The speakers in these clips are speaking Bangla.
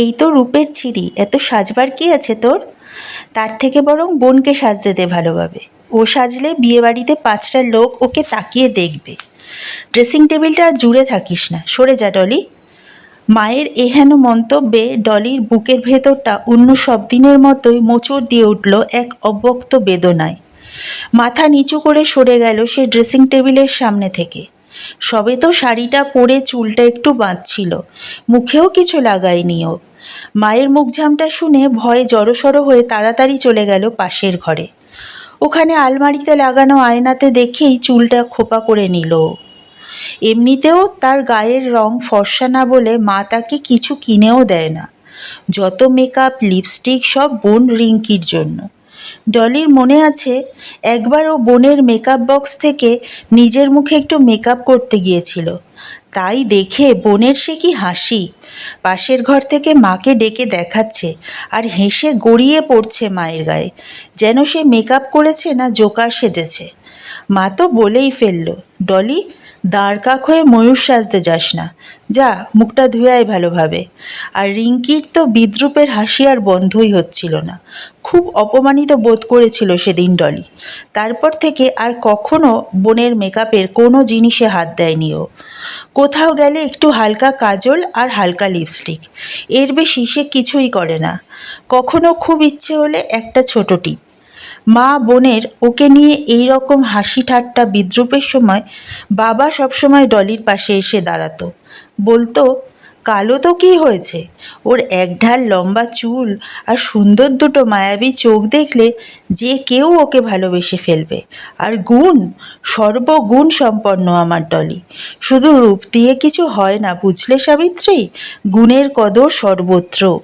এই তো রূপের ছিরি, এত সাজবার কি আছে তোর? তার থেকে বরং বোনকে সাজতে দে ভালোভাবে। ও সাজলে বিয়েবাড়িতে পাঁচটা লোক ওকে তাকিয়ে দেখবে। ড্রেসিং টেবিলটা আর জুড়ে থাকিস না। সরে যা, ডলি। মায়ের এহেন মন্তব্যে ডলির বুকের ভেতরটা অন্য সব দিনের মতোই মোচড় দিয়ে উঠল এক অব্যক্ত বেদনায়। মাথা নিচু করে সরে গেল সে ড্রেসিং টেবিলের সামনে থেকে। সবে তো শাড়িটা পরে চুলটা একটু বাঁধছিল। মুখেও কিছু লাগায়নি ও। মায়ের মুখঝামটা শুনে ভয়ে জড়সড় হয়ে তাড়াতাড়ি চলে গেল পাশের ঘরে। ওখানে আলমারিতে লাগানো আয়নাতে দেখেই চুলটা খোপা করে নিল। এমনিতেও তার গায়ের রং ফর্সা না বলে মা তাকে কিছু কিনেও দেয় না। যত মেকআপ লিপস্টিক সব বোন রিঙ্কির জন্য। ডলির মনে আছে, একবার ও বোনের মেকআপ বক্স থেকে নিজের মুখে একটু মেকআপ করতে গিয়েছিল। তাই দেখে বোনের সে কি হাসি। পাশের ঘর থেকে মাকে ডেকে দেখাচ্ছে আর হেসে গড়িয়ে পড়ছে মায়ের গায়ে। যেন সে মেকআপ করেছে না জোকার সেজেছে। মা তো বলেই ফেলল, ডলি দাঁড় কাক হয়ে ময়ূর সাজতে যাস না। যা, মুখটা ধুয়ে আয় ভালোভাবে। আর রিঙ্কির তো বিদ্রুপের হাসি আর বন্ধই হচ্ছিল না। খুব অপমানিত বোধ করেছিল সেদিন ডলি। তারপর থেকে আর কখনো বোনের মেকআপের কোনো জিনিসে হাত দেয়নি ও। কোথাও গেলে একটু হালকা কাজল আর হালকা লিপস্টিক। এর বেশি সে কিছুই করে না। কখনো খুব ইচ্ছে হলে একটা ছোট টিপ। মা বোনের ওকে নিয়ে এই রকম হাসি ঠাট্টা বিদ্রুপের সময় বাবা সবসময় ডলির পাশে এসে দাঁড়াতো। বলতো, কালো তো কী হয়েছে? ওর এক ঢাল লম্বা চুল আর সুন্দর দুটো মায়াবী চোখ দেখলে যে কেউ ওকে ভালোবেসে ফেলবে। আর গুণ, সর্বগুণ সম্পন্ন আমার ডলি। শুধু রূপ দিয়ে কিছু হয় না, বুঝলে সাবিত্রী? গুণের কদর সর্বত্র।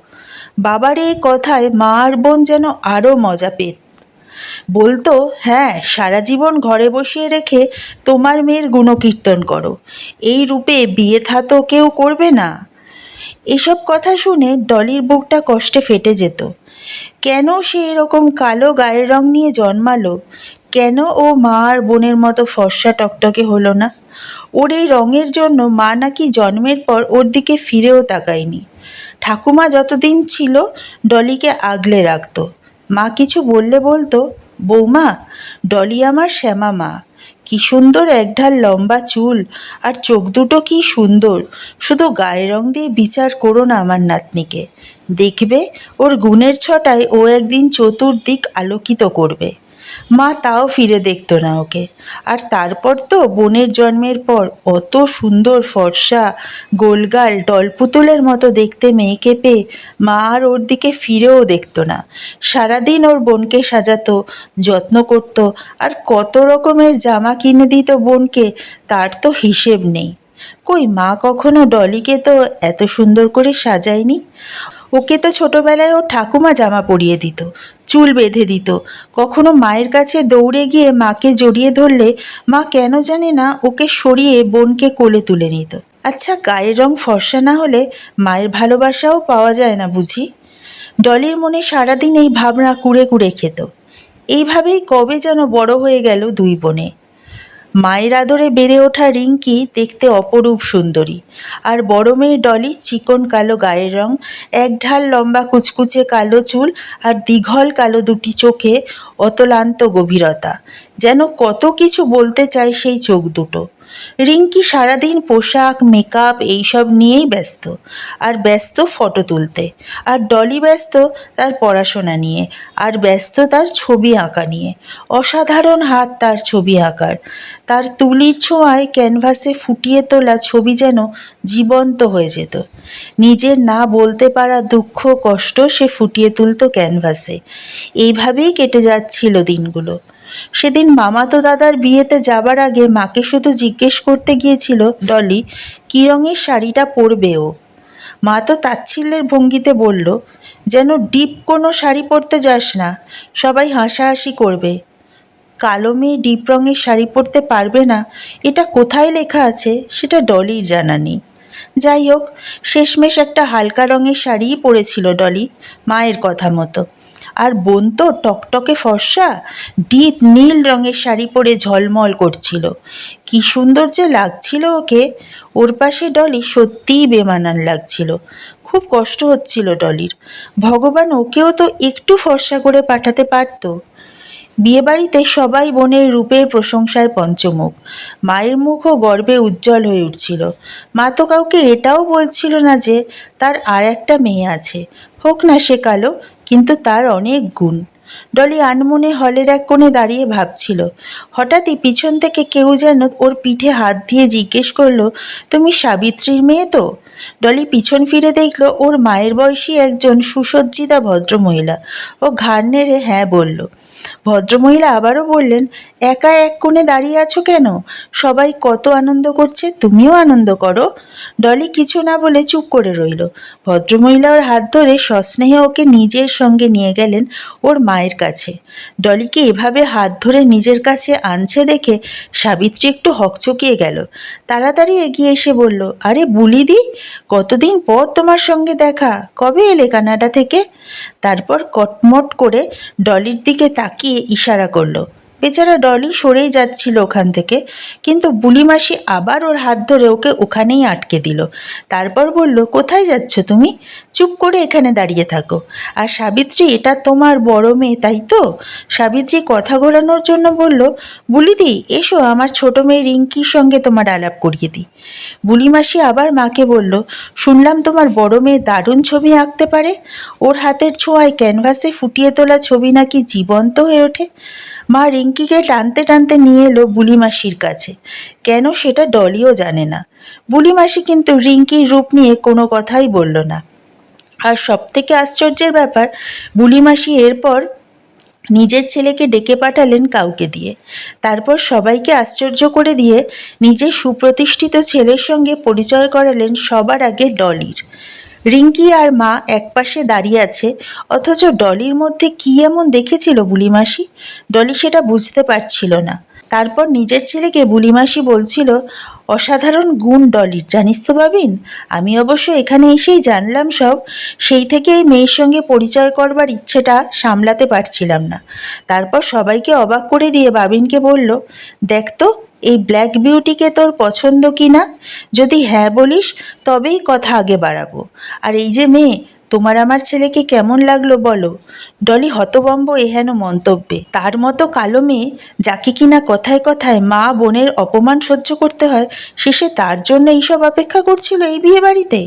বাবার এই কথায় মা আর বোন যেন আরও মজা পেত। বলতো হ্যাঁ সারা জীবন ঘরে বসিয়ে রেখে তোমার মেয়ের গুণকীর্তন করো। এই রূপে বিয়ে থা তো কেউ করবে না। এসব কথা শুনে ডলির বুকটা কষ্টে ফেটে যেত। কেন সে এরকম কালো গায়ের রং নিয়ে জন্মালো? কেন ও মা আর বোনের মতো ফর্সা টকটকে হলো না? ওর এই রঙের জন্য মা নাকি জন্মের পর ওর দিকে ফিরেও তাকায়নি। ঠাকুমা যতদিন ছিল, ডলিকে আগলে রাখতো। মা কিছু বললে বলতো, বৌমা, ডলি আমার শ্যামা মা, কি সুন্দর একঢাল লম্বা চুল, আর চোখ দুটো কি সুন্দর, শুধু গায়ের রং দিয়ে বিচার করো না আমার নাতনিকে, দেখবে ওর গুণের ছটায় ও একদিন চতুর্দিক আলোকিত করবে। মা তাও ফিরে দেখতো না ওকে। আর তারপর তো বোনের জন্মের পর অত সুন্দর ফর্সা, গোলগাল ডলপুতুলের মতো দেখতে মেয়েকে পেয়ে মা আর ওর দিকে ফিরেও দেখতো না। সারাদিন ওর বোনকে সাজাতো, যত্ন করত, আর কত রকমের জামা কিনে দিত বোনকে, তার তো হিসেব নেই। কই মা কখনো ডলিকে তো এত সুন্দর করে সাজায়নি? ওকে তো ছোটবেলায় ও ঠাকুমা জামা পরিয়ে দিত, চুল বেঁধে দিত। কখনো মায়ের কাছে দৌড়ে গিয়ে মাকে জড়িয়ে ধরলে মা কেন জানে না ওকে সরিয়ে বোনকে কোলে তুলে নিত। আচ্ছা গায়ের রং ফর্সা না হলে মায়ের ভালোবাসাও পাওয়া যায় না বুঝি? ডলির মনে সারাদিন এই ভাবনা কুড়ে কুড়ে খেত। এইভাবেই কবে যেন বড় হয়ে গেল দুই বোনে। মায়ের আদরে বেড়ে ওঠা রিঙ্কি দেখতে অপরূপ সুন্দরী। আর বড় মেয়ে ডলি চিকন কালো গায়ের রং, এক ঢাল লম্বা কুচকুচে কালো চুল আর দীঘল কালো দুটি চোখে অতলান্ত গভীরতা। যেন কত কিছু বলতে চায় সেই চোখ দুটো। রিঙ্কি সারাদিন পোশাক মেকআপ এইসব নিয়েই ব্যস্ত। আর ব্যস্ত ফটো তুলতে। আর ডলি ব্যস্ত তার পড়াশোনা নিয়ে। আর ব্যস্ত তার ছবি আঁকা নিয়ে। অসাধারণ হাত তার ছবি আঁকার। তার তুলির ছোঁয়ায় ক্যানভাসে ফুটিয়ে তোলা ছবি যেন জীবন্ত হয়ে যেত। নিজের না বলতে পারা দুঃখ, কষ্ট সে ফুটিয়ে তুলত ক্যানভাসে এইভাবেই কেটে যাচ্ছিল দিনগুলো। সেদিন মামাতো দাদার বিয়েতে যাবার আগে মাকে শুধু জিজ্ঞেস করতে গিয়েছিল, ডলি, কী রঙের শাড়িটা পরবে ও? মা তো তাচ্ছিল্যের ভঙ্গিতে বলল, যেন ডিপ কোনো শাড়ি পরতে যাস না, সবাই হাসাহাসি করবে। কালো মেয়ে ডিপ রঙের শাড়ি পরতে পারবে না, এটা কোথায় লেখা আছে সেটা ডলির জানা নেই। যাই হোক, শেষমেশ একটা হালকা রঙের শাড়িই পরেছিল ডলি, মায়ের কথা মতো। আর বোন তো টকটকে ফর্সা, ডিপ নীল রঙের শাড়ি পরে ঝলমল করছিল। কি সুন্দর যে লাগছিল ওকে। ওর পাশে ডলি সত্যিই বেমানান লাগছিল। খুব কষ্ট হচ্ছিল ডলির। ভগবান ওকেও তো একটু ফর্সা করে পাঠাতে পারতো। বিয়েবাড়িতে সবাই বোনের রূপের প্রশংসায় পঞ্চমুখ। মায়ের মুখও গর্বে উজ্জ্বল হয়ে উঠছিল। মা তো কাউকে এটাও বলছিল না যে তার আর একটা মেয়ে আছে। হোক না সে কালো কিন্তু তার অনেক গুণ। ডলি আনমনে হলের এক কোণে দাঁড়িয়ে ভাবছিল, হঠাৎই পিছন থেকে কেউ যেন ওর পিঠে হাত দিয়ে জিজ্ঞেস করল, তুমি সাবিত্রীর মেয়ে তো? ডলি পিছন ফিরে দেখল, ওর মায়ের বয়সী একজন সুসজ্জিতা ভদ্রমহিলা ও ঘাড় নেড়ে হ্যাঁ বলল। ভদ্রমহিলা আবারও বললেন, একা এক কোণে দাঁড়িয়ে আছো কেন? সবাই কত আনন্দ করছে, তুমিও আনন্দ করো। ডলি কিছু না বলে চুপ করে রইল। ভদ্রমহিলা ওর হাত ধরে সস্নেহে ওকে নিজের সঙ্গে নিয়ে গেলেন ওর মায়ের কাছে। ডলিকে এভাবে হাত ধরে নিজের কাছে আনছে দেখে সাবিত্রী একটু হকচকিয়ে গেল। তাড়াতাড়ি এগিয়ে এসে বলল, আরে বুলিদি, কতদিন পর তোমার সঙ্গে দেখা? কবে এলে কানাডা থেকে? তারপর কটমট করে ডলির দিকে তাকিয়ে ইশারা করল। বেচারা ডলি সরেই যাচ্ছিল ওখান থেকে, কিন্তু বুলিমাসি আবার ওর হাত ধরে ওকে ওখানেই আটকে দিল। তারপর বলল, কোথায় যাচ্ছ তুমি? চুপ করে এখানে দাঁড়িয়ে থাকো। আর সাবিত্রী, এটা তোমার বড় মেয়ে, তাই তো? সাবিত্রী কথা ঘোরানোর জন্য বলল, বুলিদি, এসো, আমার ছোট মেয়ে রিঙ্কির সঙ্গে তোমার আলাপ করিয়ে দিই। বুলিমাসি আবার মাকে বলল, শুনলাম তোমার বড় মেয়ে দারুণ ছবি আঁকতে পারে। ওর হাতের ছোঁয়ায় ক্যানভাসে ফুটিয়ে তোলা ছবি নাকি জীবন্ত হয়ে ওঠে? মা রিঙ্কিকে টানতে টানতে নিয়ে এলো বুলিমাসির কাছে। কেন সেটা ডলিও জানে না। বুলিমাসি কিন্তু রিঙ্কির রূপ নিয়ে কোনো কথাই বলল না। আর সবথেকে আশ্চর্যের ব্যাপার, বুলিমাসি এরপর নিজের ছেলেকে ডেকে পাঠালেন কাউকে দিয়ে। তারপর সবাইকে আশ্চর্য করে দিয়ে নিজের সুপ্রতিষ্ঠিত ছেলের সঙ্গে পরিচয় করালেন সবার আগে ডলির। রিঙ্কি আর মা একপাশে দাঁড়িয়ে আছে, অথচ ডলির মধ্যে কী এমন দেখেছিল বুলিমাসি? ডলি সেটা বুঝতে পারছিল না। তারপর নিজের ছেলেকে বুলিমাসি বলছিল, অসাধারণ গুণ ডলির, জানিস তো বাবিন? আমি অবশ্য এখানে এসেই জানলাম সব। সেই থেকে এই মেয়ের সঙ্গে পরিচয় করবার ইচ্ছেটা সামলাতে পারছিলাম না। তারপর সবাইকে অবাক করে দিয়ে বাবিনকে বলল, দেখ তো এই ব্ল্যাক বিউটিকে তোর পছন্দ কি না যদি হ্যাঁ বলিস, তবেই কথা আগে বাড়াবো। আর এই যে মেয়ে তোমার আমার ছেলেকে কেমন লাগল বলো? ডলি হতবম্ব এহেন মন্তব্যে। তার মতো কালো মেয়ে, যাকে কিনা কথায় কথায় মা বোনের অপমান সহ্য করতে হয়, শেষে তার জন্য এইসব অপেক্ষা করছিল এই বিয়ে বাড়িতে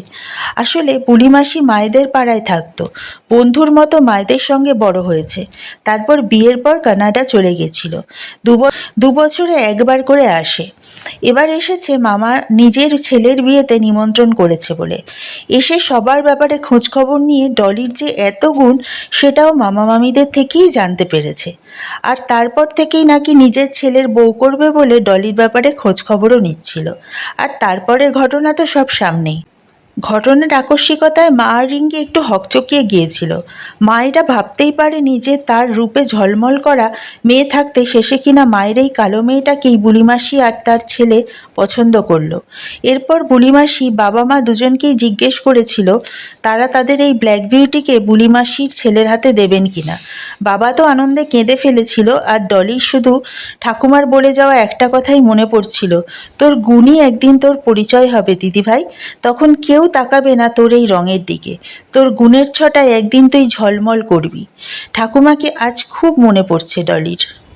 আসলে বুড়িমাসি মায়েদের পাড়ায় থাকতো। বন্ধুর মতো মায়েদের সঙ্গে বড় হয়েছে। তারপর বিয়ের পর কানাডা চলে গেছিল। দু বছরে একবার করে আসে। এবার এসেছে মামা নিজের ছেলের বিয়েতে নিমন্ত্রণ করেছে বলে। এসে সবার ব্যাপারে খোঁজখবর নিয়ে ডলির যে এত গুণ, সেটাও মামা মামিদের থেকেই জানতে পেরেছে। আর তারপর থেকেই নাকি নিজের ছেলের বউ করবে বলে ডলির ব্যাপারে খোঁজখবরও নিচ্ছিল। আর তারপরের ঘটনা তো সব সামনেই। ঘটনার আকস্মিকতায় মা আর রিঙ্কি একটু হকচকিয়ে গিয়েছিল। মা এটা ভাবতেই পারেনি যে তার রূপে ঝলমল করা মেয়ে থাকতে শেষে কিনা মায়ের এই কালো মেয়েটাকেই বুড়িমাসি আর তার ছেলে পছন্দ করল। এরপর বুড়িমাসি বাবা মা দুজনকেই জিজ্ঞেস করেছিল, তারা তাদের এই ব্ল্যাক বিউটিকে বুড়িমাসির ছেলের হাতে দেবেন কিনা? বাবা তো আনন্দে কেঁদে ফেলেছিল আর ডলির শুধু ঠাকুমার বলে যাওয়া একটা কথাই মনে পড়ছিল, তোর গুণই একদিন তোর পরিচয় হবে, দিদিভাই। তখন কেউ তাকাবে না তোর এই রঙের দিকে। তোর গুণের ছটায় একদিন তুই ঝলমল করবি। ঠাকুমাকে আজ খুব মনে পড়ছে ডলির।